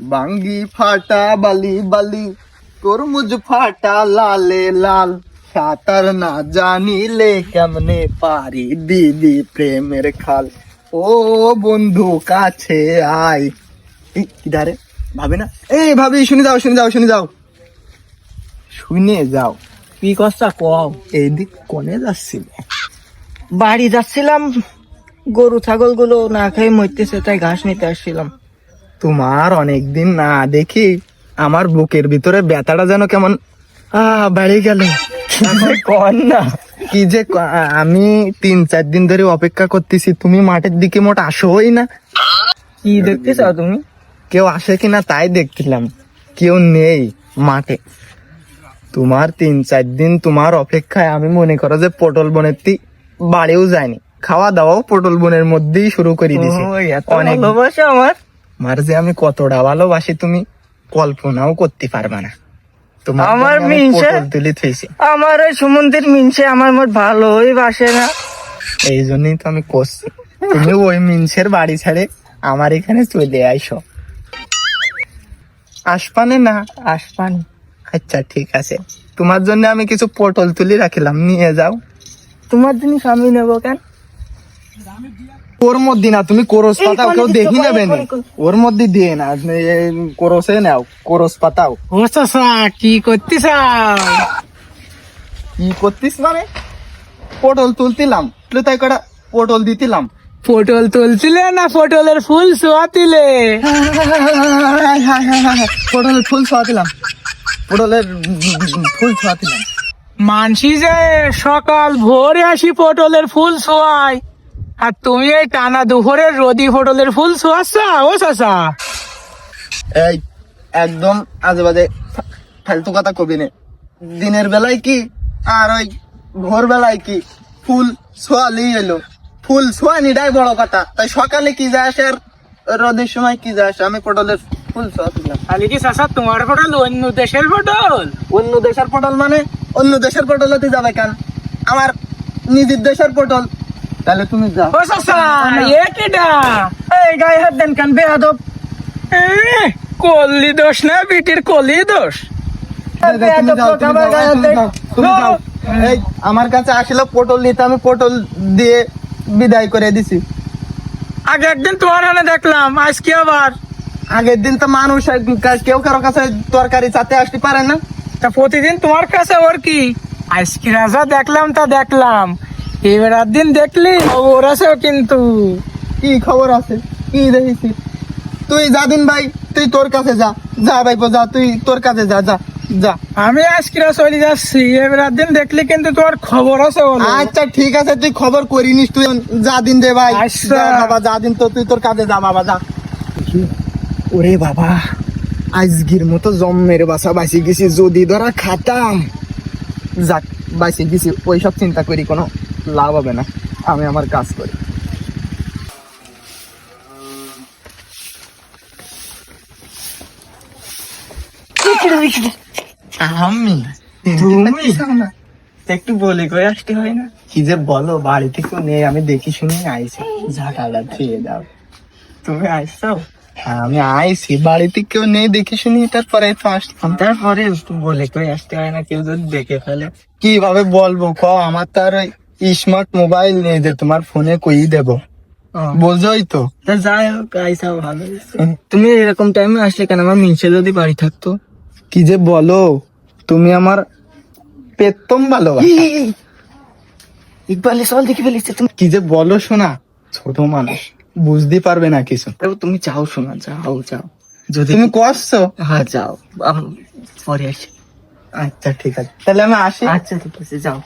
বাঙ্গি ফাটা বালি বালি তরমুজ ফাটা লালে লাল। সাঁতার না জানিলে কেমনে পারি দিদি প্রেমের খাল? ও বন্ধু কাছে আয়। কিধারে ভাবে না? এই ভাবি শুনে যাও শুনে যাও শুনে যাও। শুনে যাও। কি কষ্টা কও? এই দিক কোনে যাচ্ছিল? বাড়ি যাচ্ছিলাম। গরু ছাগলগুলো না খেয়ে মরতেছে তাই ঘাস নিতে আসছিলাম। তোমার অনেকদিন না দেখি আমার বুকের ভিতরে ব্যথাটা যেন কেমন আহ বাড়ি গেল। না। কি যে আমি তিন চার দিন ধরে অপেক্ষা করতেছি তুমি মাঠের দিকে মোট আসোই না। কি দেখতে চাও তুমি? কেউ আসে কিনা তাই দেখছিলাম কেউ নেই মাঠে। তোমার তিন চার দিন তোমার অপেক্ষায় আমি মনে করো যে পটল বনের তি বাড়িও যায়নি। খাওয়া দাওয়াও পটল বনের মধ্যেই শুরু করে দিছি। অনেক ভালোবাসা আমার। মার যে আমি কতটা ভালোবাসি তুমি কল্পনাও করতে পারবে না। তোমার আমার মিনসে- আমার ওই সুমন্দির মিনসে আমার মোট ভালোই বাসে না। এই জন্যই তো আমি করছি। তুমি ওই মিনসের বাড়ি ছেড়ে আমার এখানে চলে আইসো। আসপানে না আসপান। আচ্ছা ঠিক আছে। তোমার জন্য আমি কিছু পটল তুলি রাখিলাম নিয়ে যাও। তোমার জিনিস আমি নেব কেন? ওর মধ্যে না তুমি কোরস পাতাও কেউ দেখি নেবে না। ওর মধ্যে দিয়ে না কোরসে নাও কোরস পাতাও। ও চাষা কি করতে চাও কি করতিস মানে? পটল তুলতিলাম তুলে তাই কটা পটল দিতিলাম। পটল তুলছিলে না পটলের ফুল শোয়াতিলে পটলের ফুল ছোঁয়াতিলাম পটলের ফুল ছোঁয়াতিলাম মানসি যে সকাল ভোরে আসি পটলের ফুল শোয়াই আর তুমি এই টানা দুপুরে রোদি পটলের ফুল শোয়াচ্ছ? ও চাষা এই একদম আজে বাজে ফালতু কথা কবি নে। দিনের বেলায় কি আর ওই ভোর বেলায় কি ফুল ছোয়ালি এলো ফুল ছোয়ানিটাই বড় কথা। তাই সকালে কি যায় আসে আর রোদের সময় কি যায় আসে? আমি পটলের ফুল ছোয়াতিলাম খালি কি চাষা তোমার পটল অন্য দেশের পটল? অন্য দেশের পটল মানে অন্য দেশের পটল হতে যাবে কেন? আমার নিজের দেশের পটল। তাহলে তুমি যাও। ও চাষা এ কিডা? এই গায়ে হাত দেন কান বেহাদব কল্লি দোষ না বিটির কলি দোষ। আমার কাছে আসলে পটল নিতে আমি পটল দিয়ে বিদায় করে দিছি। আগে একদিন তোমার হানে দেখলাম আজকে আবার। আগের দিন তো মানুষ কেউ কারও কাছে তরকারি চাতে আসতে পারে না। তা প্রতিদিন তোমার কাছে ওর কি? আজকে রাজা দেখলাম তা দেখলাম। এবার দিন দেখলি? ওর আছে কিন্তু। কি খবর আছে? কি দেখেছি? তুই যা দিন ভাই তুই তোর কাছে যা। যা ভাই যা তুই তোর কাছে যা যা যা। আমি আজকে চলে যাচ্ছি। এবার দিন দেখলি কিন্তু তোমার খবর আছে আচ্ছা ঠিক আছে তুই খবর করিনিস তুই যা দিন দে ভাই। আচ্ছা। বাবা যা দিন তো তুই তোর কাজে যা বাবা যা। ওরে বাবা আজগির মতো জম্মের বাসা বাঁচি গেছি যদি ধরা খাতাম। যাক বাঁচি গেছি ওইসব চিন্তা করি কোনো। লাভ হবে না। আমি আমার কাজ করি। আমি তুমি? একটু বলে আসতে হয় না? কি যে বলো বাড়ি থেকে নেই আমি দেখি শুনি আইছি। ঝাঁটাটা ধুয়ে দাও। তুমি আসছো হ্যাঁ, আমি আইছি। বাড়িতে কেউ নেই দেখি শুনি তারপরে তো আসলাম। তারপরে একটু বলে কয়ে আসতে হয় না কেউ যদি দেখে ফেলে। কীভাবে বলব? ক আমার তো আর ওই স্মার্ট মোবাইল নেই যে তোমার ফোনে কই দেব। বোঝোই তো। যাই হোক আইসা ভালো তুমি এরকম টাইমে আসলে কেন? আমার মিনসে যদি বাড়ি থাকতো। কি যে বলো তুমি আমার পেতম ভালোবাসা। ইকবালে চল দেখি ফেলিছে তুমি কি যে বলো শোনা ছোট মানুষ বুঝতে পারবে না কিছু। তুমি চাও শোনা যাও যাও। যদি তুমি করছ। হ্যাঁ যাও পরে আসি। আচ্ছা ঠিক আছে। তাহলে আমি আসি। আচ্ছা ঠিক আছে যাও।